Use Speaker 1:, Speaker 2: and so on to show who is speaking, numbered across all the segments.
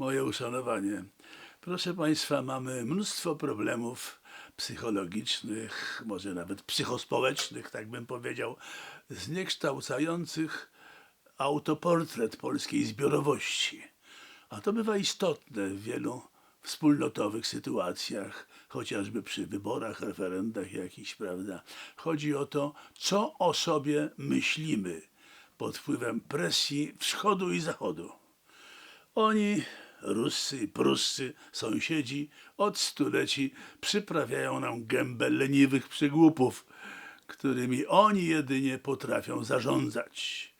Speaker 1: moje uszanowanie. Proszę Państwa, mamy mnóstwo problemów psychologicznych, może nawet psychospołecznych, tak bym powiedział, zniekształcających autoportret polskiej zbiorowości. A to bywa istotne w wielu wspólnotowych sytuacjach, chociażby przy wyborach, referendach jakichś, prawda? Chodzi o to, co o sobie myślimy pod wpływem presji wschodu i zachodu. Oni, Ruscy i Pruscy, sąsiedzi, od stuleci przyprawiają nam gębę leniwych przygłupów, którymi oni jedynie potrafią zarządzać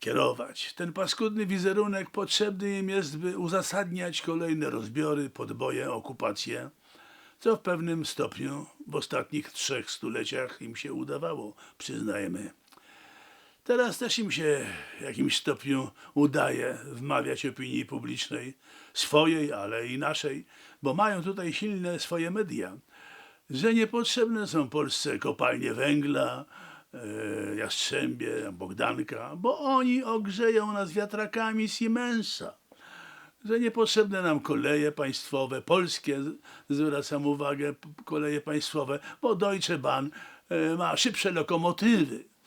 Speaker 1: kierować. Ten paskudny wizerunek potrzebny im jest, by uzasadniać kolejne rozbiory, podboje, okupacje, co w pewnym stopniu w ostatnich trzech stuleciach im się udawało, przyznajemy. Teraz też im się w jakimś stopniu udaje wmawiać opinii publicznej, swojej, ale i naszej, bo mają tutaj silne swoje media, że niepotrzebne są Polsce kopalnie węgla, e, Jastrzębie, Bogdanka, bo oni ogrzeją nas wiatrakami Siemensa. Że niepotrzebne nam koleje państwowe, polskie, zwracam uwagę, koleje państwowe, bo Deutsche Bahn e, ma szybsze lokomotywy.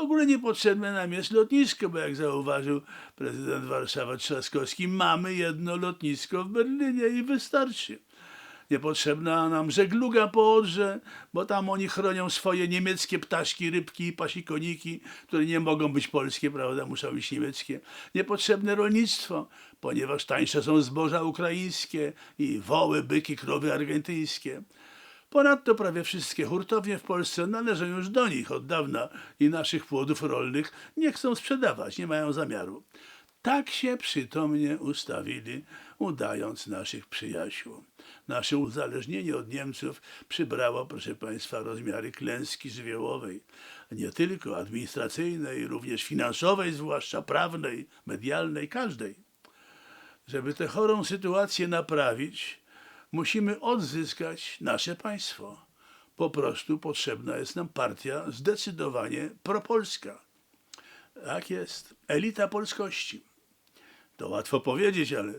Speaker 1: W ogóle niepotrzebne nam jest lotnisko, bo jak zauważył prezydent Warszawy Trzaskowski, mamy jedno lotnisko w Berlinie i wystarczy. Niepotrzebna nam żegluga po Odrze, bo tam oni chronią swoje niemieckie ptaszki, rybki i pasikoniki, które nie mogą być polskie, prawda, muszą być niemieckie. Niepotrzebne rolnictwo, ponieważ tańsze są zboża ukraińskie i woły, byki, krowy argentyńskie. Ponadto prawie wszystkie hurtownie w Polsce należą już do nich od dawna i naszych płodów rolnych nie chcą sprzedawać, nie mają zamiaru. Tak się przytomnie ustawili, udając naszych przyjaciół. Nasze uzależnienie od Niemców przybrało, proszę Państwa, rozmiary klęski żywiołowej. Nie tylko administracyjnej, również finansowej, zwłaszcza prawnej, medialnej, każdej. Żeby tę chorą sytuację naprawić, musimy odzyskać nasze państwo. Po prostu potrzebna jest nam partia zdecydowanie propolska. Tak jest. Elita polskości. To łatwo powiedzieć, ale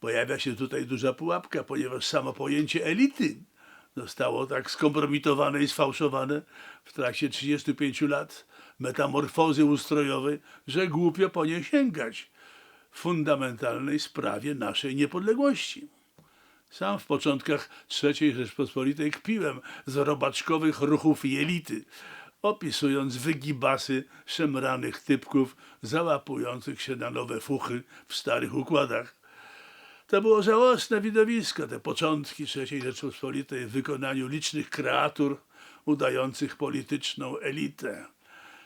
Speaker 1: pojawia się tutaj duża pułapka, ponieważ samo pojęcie elity zostało tak skompromitowane i sfałszowane w trakcie 35 lat metamorfozy ustrojowej, że głupio po nie sięgać w fundamentalnej sprawie naszej niepodległości. Sam w początkach III Rzeczpospolitej kpiłem z robaczkowych ruchów jelity, opisując wygibasy szemranych typków załapujących się na nowe fuchy w starych układach. To było żałosne widowisko, te początki III Rzeczpospolitej w wykonaniu licznych kreatur udających polityczną elitę.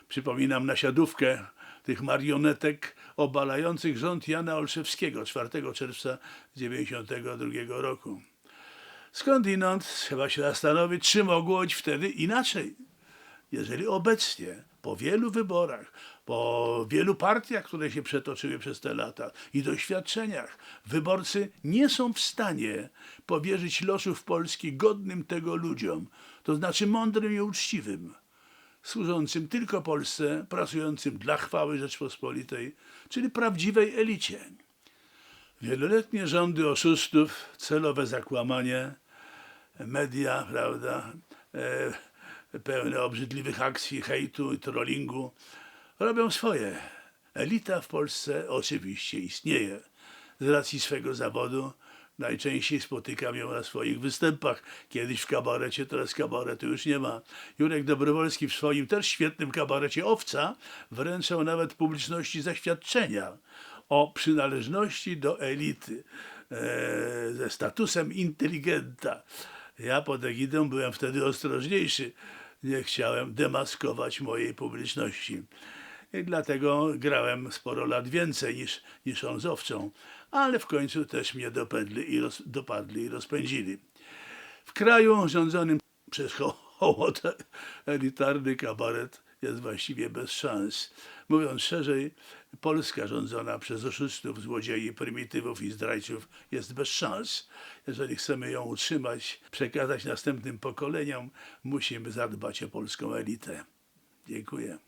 Speaker 1: Przypominam nasiadówkę tych marionetek obalających rząd Jana Olszewskiego 4 czerwca 1992 roku. Skądinąd trzeba się zastanowić, czy mogło być wtedy inaczej. Jeżeli obecnie, po wielu wyborach, po wielu partiach, które się przetoczyły przez te lata i doświadczeniach, wyborcy nie są w stanie powierzyć losów Polski godnym tego ludziom, to znaczy mądrym i uczciwym, służącym tylko Polsce, pracującym dla chwały Rzeczpospolitej, czyli prawdziwej elicie. Wieloletnie rządy oszustów, celowe zakłamanie, media, prawda, e, pełne obrzydliwych akcji, hejtu i trollingu, robią swoje. Elita w Polsce oczywiście istnieje. Z racji swego zawodu najczęściej spotykam ją na swoich występach. Kiedyś w kabarecie, teraz kabaretu już nie ma. Jurek Dobrowolski w swoim też świetnym kabarecie Owca wręczał nawet publiczności zaświadczenia o przynależności do elity e, ze statusem inteligenta. Ja pod egidą byłem wtedy ostrożniejszy. Nie chciałem demaskować mojej publiczności. Dlatego grałem sporo lat więcej niż, niż on z owcą. Ale w końcu też mnie dopadli i, roz, dopadli i rozpędzili. W kraju rządzonym przez ho- hołotę elitarny kabaret jest właściwie bez szans. Mówiąc szerzej, Polska rządzona przez oszustów, złodziei, prymitywów i zdrajców jest bez szans. Jeżeli chcemy ją utrzymać, przekazać następnym pokoleniom, musimy zadbać o polską elitę. Dziękuję.